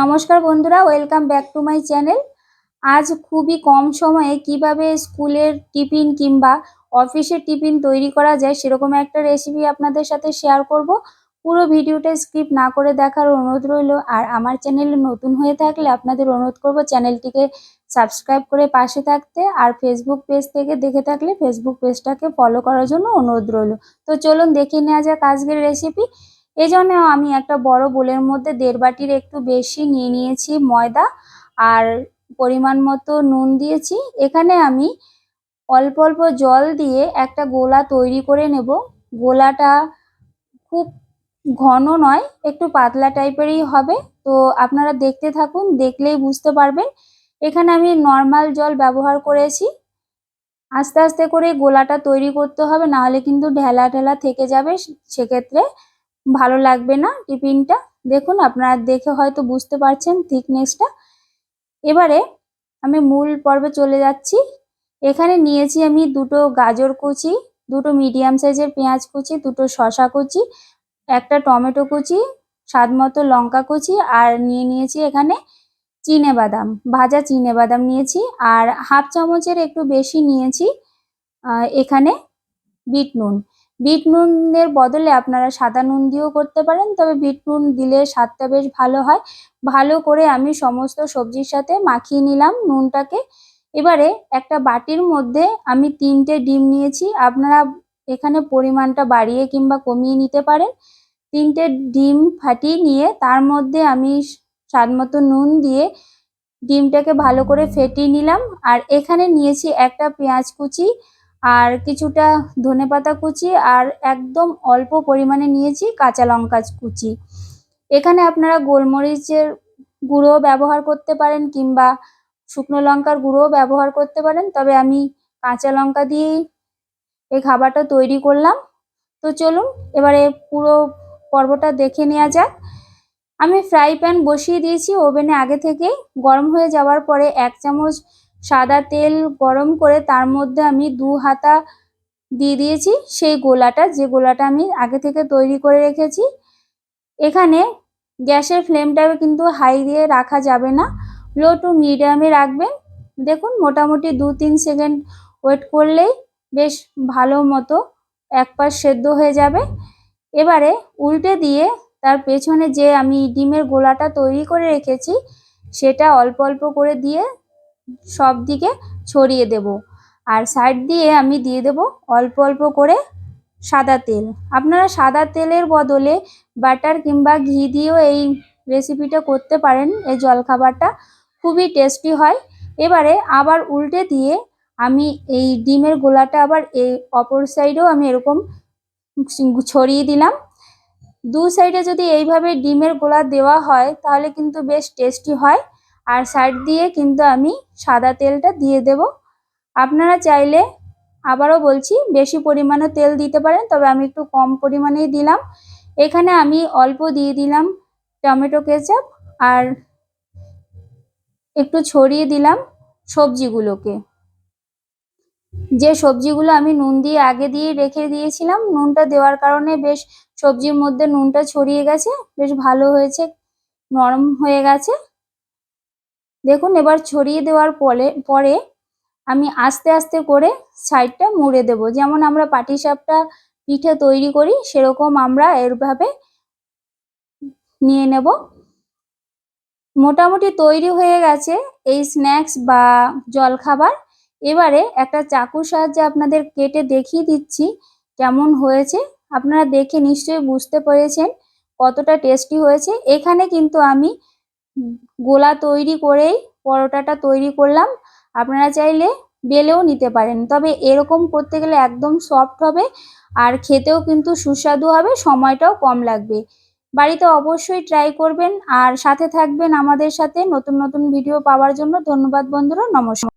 নমস্কার বন্ধুরা welcome back to my channel আজ খুবই কম সময়ে কীভাবে স্কুলের টিফিন কিংবা অফিসের টিফিন তৈরি করা যায় সেরকম একটা রেসিপি আপনাদের সাথে শেয়ার করব। পুরো ভিডিওটা স্কিপ না করে দেখার অনুরোধ রইল। আর আমার চ্যানেলে নতুন হয়ে থাকলে আপনাদের অনুরোধ করব চ্যানেলটিকে সাবস্ক্রাইব করে পাশে থাকতে আর ফেসবুক পেজ থেকে দেখে থাকলে ফেসবুক পেজটাকে ফলো করার জন্য অনুরোধ রইল। তো চলুন দেখে নেওয়া যাক আজকের রেসিপি এজন্য আমি একটা বড় বোলের মধ্যে দেড় বাটির একটু বেশি নিয়ে নিয়েছি ময়দা আর পরিমাণ মতো নুন দিয়েছি। এখানে আমি অল্প অল্প জল দিয়ে একটা গোলা তৈরি করে নেব। গোলাটা খুব ঘন নয়, একটু পাতলা টাইপেরই হবে। তো আপনারা দেখতে থাকুন, দেখলেই বুঝতে পারবেন। এখানে আমি নর্মাল জল ব্যবহার করেছি। আস্তে আস্তে করে গোলাটা তৈরি করতে হবে, নাহলে কিন্তু ঢেলা ঢেলা থেকে যাবে সেক্ষেত্রে ভালো লাগবে না টিফিনটা। দেখুন, আপনারা দেখে হয়তো বুঝতে পারছেন থিকনেসটা। এবারে আমি মূল পর্বে চলে যাচ্ছি। এখানে নিয়েছি আমি দুটো গাজর কুচি, দুটো মিডিয়াম সাইজের পেঁয়াজ কুচি, দুটো শশা কুচি, একটা টমেটো কুচি স্বাদ মতো লঙ্কা কুচি, আর নিয়ে নিয়েছি এখানে চিনে বাদাম, ভাজা চিনে বাদাম নিয়েছি, আর হাফ চামচের একটু বেশি নিয়েছি এখানে বিট নুন। বিট নুনের বদলে আপনারা সাদা নুন দিয়েও করতে পারেন, তবে বিট নুন দিলে স্বাদটা বেশ ভালো হয়। ভালো করে আমি সমস্ত সবজির সাথে মাখিয়ে নিলাম নুনটাকে। এবারে একটা বাটির মধ্যে আমি তিনটে ডিম নিয়েছি। আপনারা এখানে পরিমাণটা বাড়িয়ে কিংবা কমিয়ে নিতে পারেন। তিনটে ডিম ফাটিয়ে নিয়ে তার মধ্যে আমি স্বাদ মতো নুন দিয়ে ডিমটাকে ভালো করে ফেটিয়ে নিলাম। আর এখানে নিয়েছি একটা পেঁয়াজ কুচি। আর কিছুটা ধনেপাতা কুচি আর একদম অল্প পরিমাণে নিয়েছি কাঁচা লঙ্কা কুচি। এখানে আপনারা গোলমরিচের গুঁড়ো ব্যবহার করতে পারেন কিংবা শুকনো লঙ্কার গুঁড়োও ব্যবহার করতে পারেন। তবে আমি কাঁচা লঙ্কা দিয়েই এই খাবারটা তৈরি করলাম। তো চলুন, এবারে পুরো পর্বটা দেখে নেওয়া যাক। আমি ফ্রাই প্যান বসিয়ে দিয়েছি ওভেনে আগে থেকেই। গরম হয়ে যাওয়ার পরে এক চামচ সাদা তেল গরম করে তার মধ্যে আমি দু হাতা দিয়ে দিয়েছি সেই গোলাটা, যে গোলাটা আমি আগে থেকে তৈরি করে রেখেছি। এখানে গ্যাসের ফ্লেমটাও কিন্তু হাই দিয়ে রাখা যাবে না, লো টু মিডিয়ামে রাখবেন। দেখুন, মোটামুটি দু তিন সেকেন্ড ওয়েট করলেই বেশ ভালো মতো এক পাশ সেদ্ধ হয়ে যাবে। এবারে উল্টে দিয়ে তার পেছনে যে আমি ডিমের গোলাটা তৈরি করে রেখেছি, সেটা অল্প অল্প করে দিয়ে সব দিকে ছড়িয়ে দেব। আর সাইড দিয়ে আমি দিয়ে দেব অল্প অল্প করে সাদা তেল। আপনারা সাদা তেলের বদলে বাটার কিংবা ঘি দিয়েও এই রেসিপিটা করতে পারেন। এই জলখাবারটা খুবই টেস্টি হয়। এবারে আবার উল্টে দিয়ে আমি এই ডিমের গোলাটা আবার এই অপর সাইডেও আমি এরকম ছড়িয়ে দিলাম। দু সাইডে যদি এইভাবে ডিমের গোলা দেওয়া হয়, তাহলে কিন্তু বেশ টেস্টি হয়। আর সাইড দিয়ে কিন্তু আমি সাদা তেলটা দিয়ে দেব। আপনারা চাইলে আবারও বলছি, বেশি পরিমাণে তেল দিতে পারেন, তবে আমি একটু কম পরিমাণেই দিলাম। এখানে আমি অল্প দিয়ে দিলাম টমেটো কেচাপ আর একটু ছড়িয়ে দিলাম সবজিগুলোকে। যে সবজিগুলো আমি নুন দিয়ে আগে দিয়ে রেখে দিয়েছিলাম, নুনটা দেওয়ার কারণে বেশ সবজির মধ্যে নুনটা ছড়িয়ে গেছে, বেশ ভালো হয়েছে, নরম হয়ে গেছে। দেখুন, এবার ছড়িয়ে দেওয়ার পরে পরে আমি আস্তে আস্তে করে সাইডটা মুড়ে দেব। যেমন আমরা পাটিসাপটা পিঠে তৈরি করি, সেরকম আমরা এরভাবে নিয়ে নেব। মোটামুটি তৈরি হয়ে গেছে এই স্ন্যাক্স বা জলখাবার। এবারে একটা চাকুর সাহায্যে আপনাদের কেটে দেখিয়ে দিচ্ছি কেমন হয়েছে। আপনারা দেখে নিশ্চয়ই বুঝতে পেরেছেন কতটা টেস্টি হয়েছে। এখানে কিন্তু আমি গোলা তৈরি করেই পরোটাটা তৈরি করলাম। আপনারা চাইলে বেলেও নিতে পারেন, তবে এরকম করতে গেলে একদম সফট হবে আর খেতেও কিন্তু সুস্বাদু হবে, সময়টাও কম লাগবে। বাড়িতে অবশ্যই ট্রাই করবেন আর সাথে থাকবেন আমাদের সাথে নতুন নতুন ভিডিও পাওয়ার জন্য। ধন্যবাদ বন্ধুরা, নমস্কার।